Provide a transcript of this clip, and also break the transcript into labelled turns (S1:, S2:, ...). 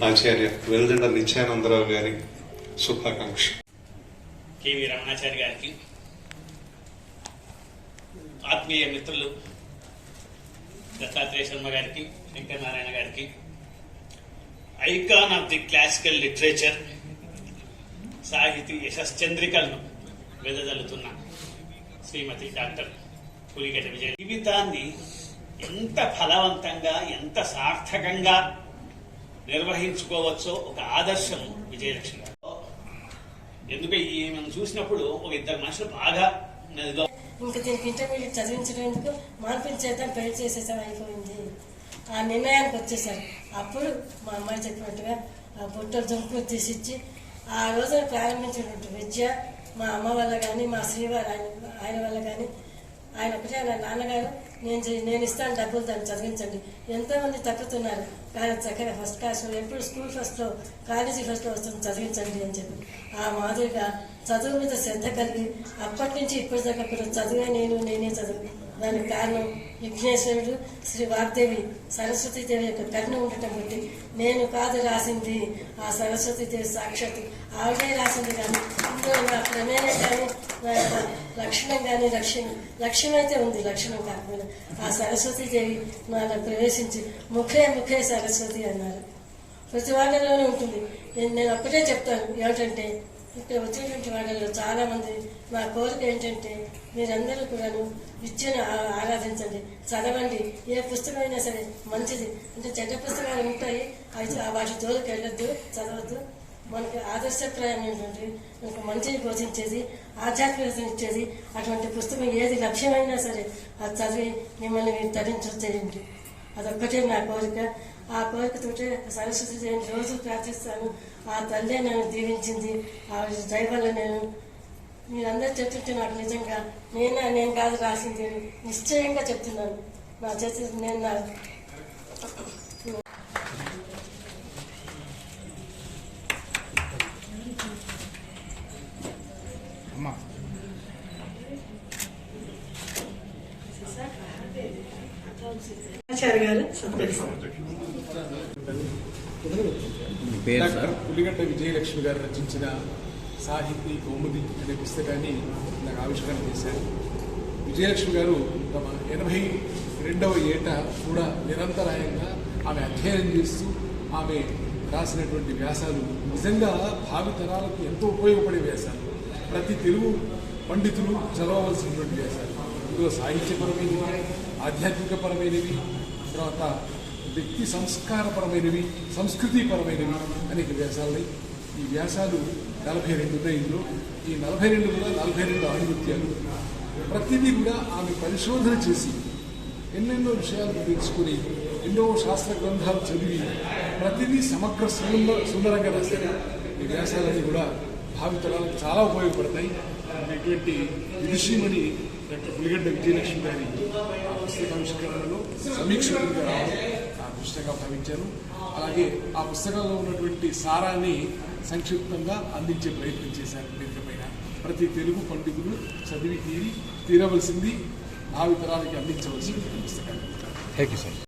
S1: ఆచార్య వెల్దండ నిత్యానందరావు గారి శుభాకాంక్ష
S2: కేవి రమణాచారి గారికి ఆత్మీయ మిత్రులు దత్తాత్రేయ శర్మ గారికి వెంకటనారాయణ గారికి icon of the classical literature సాహితీ యశశ్చంద్రికలను వెదజల్లుతున్న శ్రీమతి డాక్టర్ పులిగడ్డ విజయ. జీవితాన్ని ఎంత ఫలవంతంగా ఎంత సార్థకంగా నిర్వహించుకోవచ్చో. ఒక ఆదర్శం విజయలక్ష్మి గారు. ఎందుకు ఈమెను చూసినప్పుడు ఒక ఇద్దరు మనుషులు బాగా నదిలో
S3: ఇంకా దీనికి ఇంటర్మీడియట్ చదివించడానికి మార్పించేద్దాం పెళ్ళి చేసేసాం అయిపోయింది. ఆ నిర్ణయానికి వచ్చేసారు. అప్పుడు మా అమ్మాయి చెప్పినట్టుగా ఆ బుట్టలు జంపులు తీసిచ్చి ఆ రోజున ప్రారంభించినటువంటి విద్య మా అమ్మ వల్ల కానీ మా శ్రీవారు ఆయన వల్ల కానీ ఆయన ఒకటే నాన్నగారు నేను నేను ఇస్తాను డబ్బులు దాన్ని చదివించండి. ఎంతోమంది తప్పుతున్నారు కానీ చక్కగా ఫస్ట్ క్లాస్ ఎప్పుడు స్కూల్ ఫస్ట్లో కాలేజీ ఫస్ట్లో వస్తుంది చదివించండి అని చెప్పి. ఆ మాదిరిగా చదువు మీద శ్రద్ధ కలిగి అప్పటి నుంచి ఇప్పటిదాకా కూడా చదివే నేను నేనే చదువు. దానికి కారణం విఘ్నేశ్వరుడు శ్రీ వాగ్దేవి సరస్వతీదేవి యొక్క కరుణ ఉండటం బట్టి. నేను కాదు రాసింది ఆ సరస్వతీదేవి సాక్షాత్ ఆవిడే రాసింది కానీ ఇందులో నా ప్రమేయం కానీ లక్షణం కానీ లక్ష్యం లక్ష్యం అయితే ఉంది లక్షణం కాకపోయినా. ఆ సరస్వతీదేవి నాలో ప్రవేశించి ముఖే ముఖే సరస్వతి అన్నారు. ప్రతి వాళ్ళలోనే ఉంటుంది. నేను ఒక్కటే చెప్తాను ఏమిటంటే ఇక్కడ వచ్చినటువంటి వాళ్ళలో చాలామంది మా నా కోరిక ఏంటంటే మీరందరూ కూడాను విద్యను ఆరాధించండి చదవండి ఏ పుస్తకమైనా సరే మంచిది. అంటే చెడ్డ పుస్తకాలు ఉంటాయి అయితే ఆ వాటి జోలికి వెళ్ళొద్దు చదవద్దు. మనకి ఆదర్శప్రాయమైనటువంటి మనకు మంచిని బోధించేది ఆధ్యాత్మికత ఇచ్చేది అటువంటి పుస్తకం ఏది లక్ష్యమైనా సరే అది చదివి మిమ్మల్ని మీరు తరించేయండి అదొక్కటే నా కోరిక. ఆ కోరికతోటే సరస్వతి దేవిని రోజు ప్రార్థిస్తాను. ఆ తల్లే నన్ను దీవించింది ఆవిడ దయ వల్ల నేను మీరందరూ చెప్తుంటే నాకు నిజంగా నేనే నేను కాదు రాసింది. నిశ్చయంగా చెప్తున్నాను. నా చేతి నేను నా ఆచార్య గారు
S4: డాక్టర్ పులిగడ్డ విజయలక్ష్మి గారు రచించిన సాహితీ కౌముది అనే పుస్తకాన్ని నాకు ఆవిష్కరణ చేశారు. విజయలక్ష్మి గారు తమ ఎనభై రెండవ ఏట కూడా నిరంతరాయంగా ఆమె అధ్యయనం చేస్తూ ఆమె రాసినటువంటి వ్యాసాలు నిజంగా భావితరాలకు ఎంతో ఉపయోగపడే వ్యాసాలు. ప్రతి తెలుగు పండితులు చదవవలసినటువంటి వ్యాసాలు. సాహిత్యపరమైనవి ఆధ్యాత్మికపరమైనవి తర్వాత వ్యక్తి సంస్కారపరమైనవి సంస్కృతిపరమైనవి అనేక వ్యాసాలని. ఈ వ్యాసాలు నలభై రెండు ఉన్నాయి ఇందులో. ఈ నలభై రెండు కూడా నలభై రెండు ఆధిపత్యాలు. ప్రతిదీ కూడా ఆమె పరిశోధన చేసి ఎన్నెన్నో విషయాలు తెలుసుకుని ఎన్నో శాస్త్ర గ్రంథాలు చదివి ప్రతిదీ సమగ్ర సుందర సుందరంగా రాశారు. ఈ వ్యాసాలన్నీ కూడా భావితరాలకు చాలా ఉపయోగపడతాయి. ఇటువంటి విదుషీమణి డాక్టర్ పులిగడ్డ విజయలక్ష్మి గారి ఆ పుస్తకావిష్కరణలో సమీక్షకుడిగా ఆ దృష్టిగా భావించాను. అలాగే ఆ పుస్తకంలో ఉన్నటువంటి సారాన్ని సంక్షిప్తంగా అందించే ప్రయత్నం చేశారు దీనిపైన ప్రతి తెలుగు పండితులు చదివి తీరి తీరవలసింది భావితరాలకి అందించవలసింది పుస్తకాన్ని.
S5: Thank you sir